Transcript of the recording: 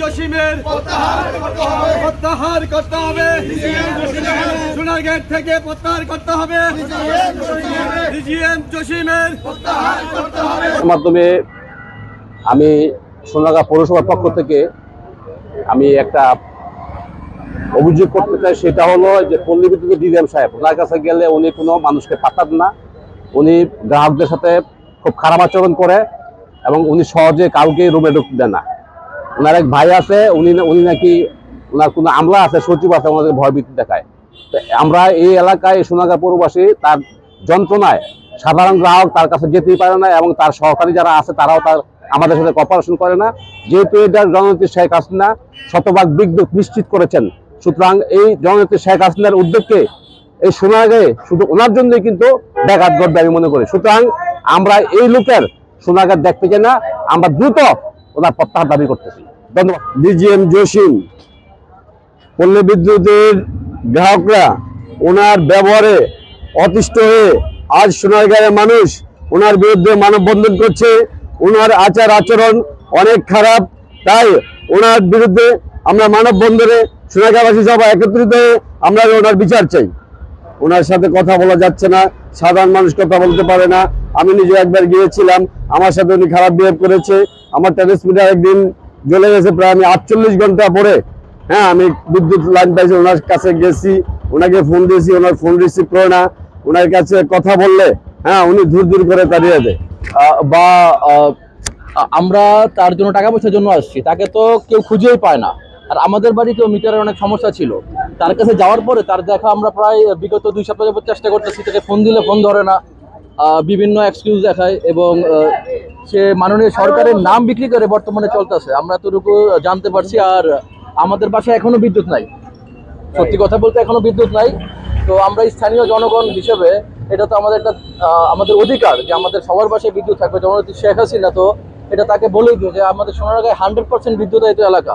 জসিমের প্রত্যাহার করতে হবে। সোনারগেট থেকে প্রত্যাহার করতে হবে। ডিজিএম জসিমের মাধ্যমে আমি সোনাগা পৌরসভার পক্ষ থেকে আমি একটা অভিযোগ করতে চাই সেটা হলো যে পল্লী বিদ্যুৎ ডিএম সাহেব ওনার কাছে গেলে উনি কোনো মানুষকে পাঠান না। উনি গ্রাহকদের সাথে খুব খারাপ আচরণ করে। এবং উনি সহজে কাউকে রুমে ঢুকতে না। ওনার এক ভাই আছে, উনি উনি নাকি ওনার কোনো আমলা আছে, সচিব আছে, ওনাদের ভয়ভীতি দেখায়। আমরা এই এলাকায় সোনাগা পৌরবাসী, তার যন্ত্রণায় সাধারণ গ্রাহক তার কাছে যেতেই পারে না এবং তার সহকারী যারা আছে, তারাও তার আমাদের সাথে কপারেশন করে না। যেহেতু এটা জননেত্রী শেখ হাসিনা শতভাগ বিদ্যুৎ নিশ্চিত করেছেন, সুতরাং এই জননেত্রী শেখ হাসিনার উদ্যোগকে এই সোনাগাঁয়ে শুধু ওনার জন্যই কিন্তু ব্যাঘাত ঘটবে আমি মনে করি। সুতরাং আমরা এই লোকের সোনাগাঁ দেখতে না, আমরা দ্রুত ওনার প্রত্যাহার দাবি করতেছি। ধন্যবাদ। ডিজিএম জসিম, পল্লী বিদ্যুতের গ্রাহকরা ওনার ব্যবহারে অতিষ্ঠ হয়ে আজ সোনারগাঁয়ের মানুষ ওনার বিরুদ্ধে মানববন্ধন করছে। ওনার আচার আচরণ অনেক খারাপ, তাই ওনার বিরুদ্ধে আমরা মানববন্ধনে সোনারগাঁবাসী সবাই একত্রিত হয়ে আমরা ওনার বিচার চাই। ওনার সাথে কথা বলা যাচ্ছে না, সাধারণ মানুষ কথা বলতে পারে না। আমি নিজে একবার গিয়েছিলাম, আমার সাথে উনি খারাপ বিহেভ করেছে, আমার ট্রান্সমিটার একদিন জ্বলে গেছে প্রায় আমি আটচল্লিশ ঘণ্টা পরে। হ্যাঁ আমি বিদ্যুৎ লাইন পাইছি, ওনার কাছে গেছি, ওনাকে ফোন দিয়েছি, ওনার ফোন রিসিভ করে না, ওনার কাছে কথা বললে হ্যাঁ উনি দূর দূর করে তাড়িয়ে দেয়। বা আমরা তার জন্য টাকা পয়সার জন্য আসছি, তাকে তো কেউ খুঁজেই পায় না। আর আমাদের বাড়িতেও মিটারের অনেক সমস্যা ছিল। তার কাছে যাওয়ার পরে তার দেখা আমরা প্রায় বিগত দুই সপ্তাহ যাবত চেষ্টা করতেছি, তাকে ফোন দিলে ফোন ধরে না। বিভিন্ন এক্সকিউজ দেখায় এবং সে মাননীয় সরকারের নাম বিক্রি করে বর্তমানে চলতেছে। আমরা এতটুকু জানতে পারছি আর আমাদের বাসায় এখনও বিদ্যুৎ নাই। সত্যি কথা বলতে এখনও বিদ্যুৎ নাই। তো আমরা স্থানীয় জনগণ হিসেবে এটা তো আমাদের একটা আমাদের অধিকার যে আমাদের সবার বাসায় বিদ্যুৎ থাকবে। জননেত্রী শেখ হাসিনা তো এটা তাকে বলেই দিও যে আমাদের সোনারগাঁয় হান্ড্রেড পার্সেন্ট বিদ্যুৎ এলাকা।